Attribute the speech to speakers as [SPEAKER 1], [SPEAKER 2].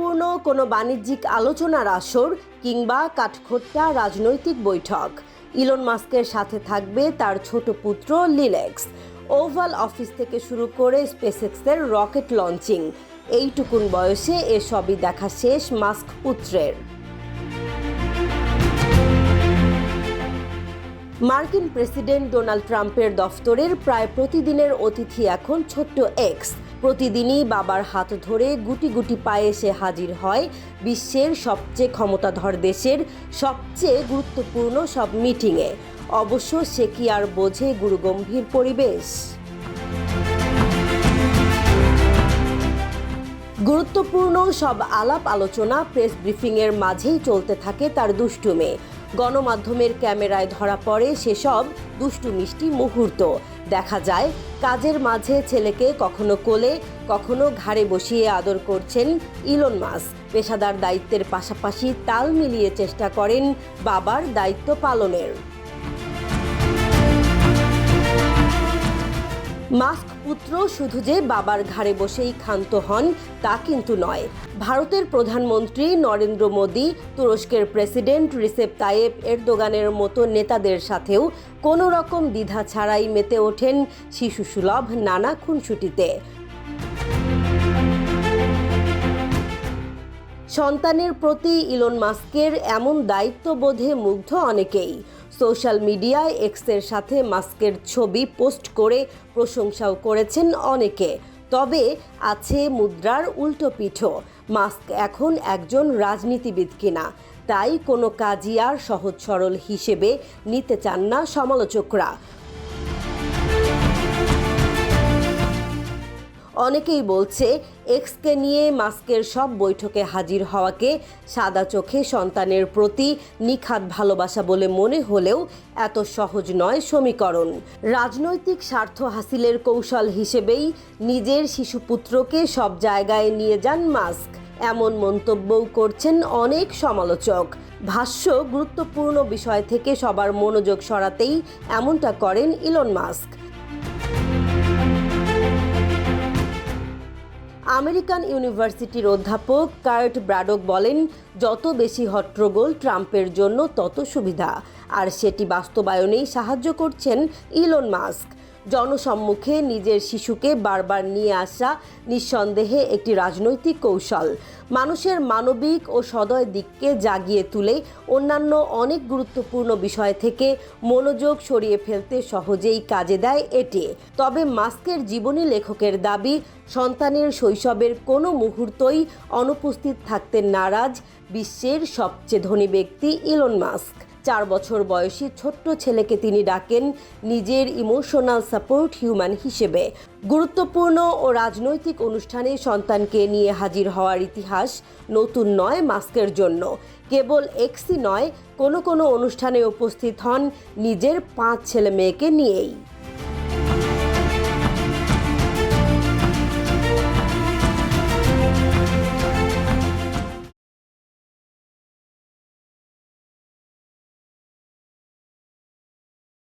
[SPEAKER 1] গুরুত্বপূর্ণ কোনো বাণিজ্যিক আলোচনার আসর কিংবা কাঠখোট্টা রাজনৈতিক বৈঠক। ইলন মাস্কের সাথে থাকবে তার ছোট পুত্র লিলেক্স ওভাল অফিস থেকে শুরু করে স্পেসএক্সের রকেট লঞ্চিং। এইটুকুন বয়সে এসবই দেখা শেষ মাস্ক পুত্রের। মার্কিন প্রেসিডেন্ট ডোনাল্ড ট্রাম্পের দফতরের প্রায় প্রতিদিনের অতিথি এখন ছোট্ট এক্স। প্রতিদিনই বাবার হাত ধরে গুটি গুটি পায়ে সে হাজির হয়। বিশ্বের সবচেয়ে ক্ষমতাধর দেশের সবচেয়ে গুরুত্বপূর্ণ সব মিটিংয়ে। অবশ্য সে কি আর বোঝে গুরুগম্ভীর পরিবেশ? গুরুত্বপূর্ণ সব আলাপ আলোচনা প্রেস ব্রিফিংয়ের মাঝেই চলতে থাকে তার দুষ্টুমে। গণমাধ্যমের ক্যামেরায় ধরা পড়ে সেসব দুষ্টু মিষ্টি মুহূর্ত। দেখা যায়, কাজের মাঝে ছেলেকে কখনো কোলে, কখনো ঘাড়ে বসিয়ে আদর করছেন ইলন মাস। পেশাদার দায়িত্বের পাশাপাশি তাল মিলিয়ে চেষ্টা করেন বাবার দায়িত্ব পালনের। মাস্ক পুত্র শুধু যে বাবার ঘাড়ে বসেই ক্ষান্ত হন, তা কিন্তু নয়। ভারতের প্রধানমন্ত্রী নরেন্দ্র মোদী, তুরস্কের প্রেসিডেন্ট রিসেপ তায়েব এরদোগানের মতো নেতাদের সাথেও কোনো রকম দ্বিধা ছাড়াই মেতে ওঠেন শিশুসুলভ নানা খুনসুটিতে। সন্তানের প্রতি ইলন মাস্কের এমন দায়িত্ববোধে মুগ্ধ অনেকেই। সোশ্যাল মিডিয়ায় এক্সের সাথে মাস্কের ছবি পোস্ট করে প্রশংসাও করেছেন অনেকে। তবে আছে মুদ্রার উল্টো পিঠো। মাস্ক এখন একজন রাজনীতিবিদ কিনা, তাই কোনো কাজই আর সহজ সরল হিসেবে নিতে চান না সমালোচকরা। অনেকেই বলছে, এক্সকে নিয়ে মাস্কের সব বৈঠকে হাজির হওয়াকে সাদা চোখে সন্তানের প্রতি নিখাত ভালোবাসা বলে মনে হলেও এত সহজ নয় সমীকরণ। রাজনৈতিক স্বার্থ হাসিলের কৌশল হিসেবেই নিজের শিশুপুত্রকে সব জায়গায় নিয়ে যান মাস্ক। এমন মন্তব্যও করছেন অনেক সমালোচক। ভাষ্য, গুরুত্বপূর্ণ বিষয় থেকে সবার মনোযোগ সরাতেই এমনটা করেন ইলন মাস্ক। আমেরিকান ইউনিভার্সিটির অধ্যাপক কার্ট ব্রাডক বলেন, যত বেশি হট্টগোল ট্রাম্পের জন্য, তত সুবিধা। আর সেটি বাস্তবায়নেই সাহায্য করছেন ইলন মাস্ক। জনসম্মুখে নিজের শিশুকে বারবার নিয়ে আসা নিঃসন্দেহে একটি রাজনৈতিক কৌশল। মানুষের মানবিক ও সদয় দিককে জাগিয়ে তুলে অন্যান্য অনেক গুরুত্বপূর্ণ বিষয় থেকে মনোযোগ সরিয়ে ফেলতে সহজেই কাজে দেয় এটি। তবে মাস্কের জীবনী লেখকের দাবি, সন্তানের শৈশবের কোনো মুহূর্তই অনুপস্থিত থাকতে নারাজ বিশ্বের সবচেয়ে ধনী ব্যক্তি ইলন মাস্ক। চার বছর বয়সী ছোট্ট ছেলেকে তিনি ডাকেন নিজের ইমোশনাল সাপোর্ট হিউম্যান হিসেবে। গুরুত্বপূর্ণ ও রাজনৈতিক অনুষ্ঠানে সন্তানকে নিয়ে হাজির হওয়ার ইতিহাস নতুন নয় মাস্কের জন্য। কেবল এক্সি নয়, কোনো কোনো অনুষ্ঠানে উপস্থিত হন নিজের পাঁচ ছেলে মেয়েকে নিয়েই।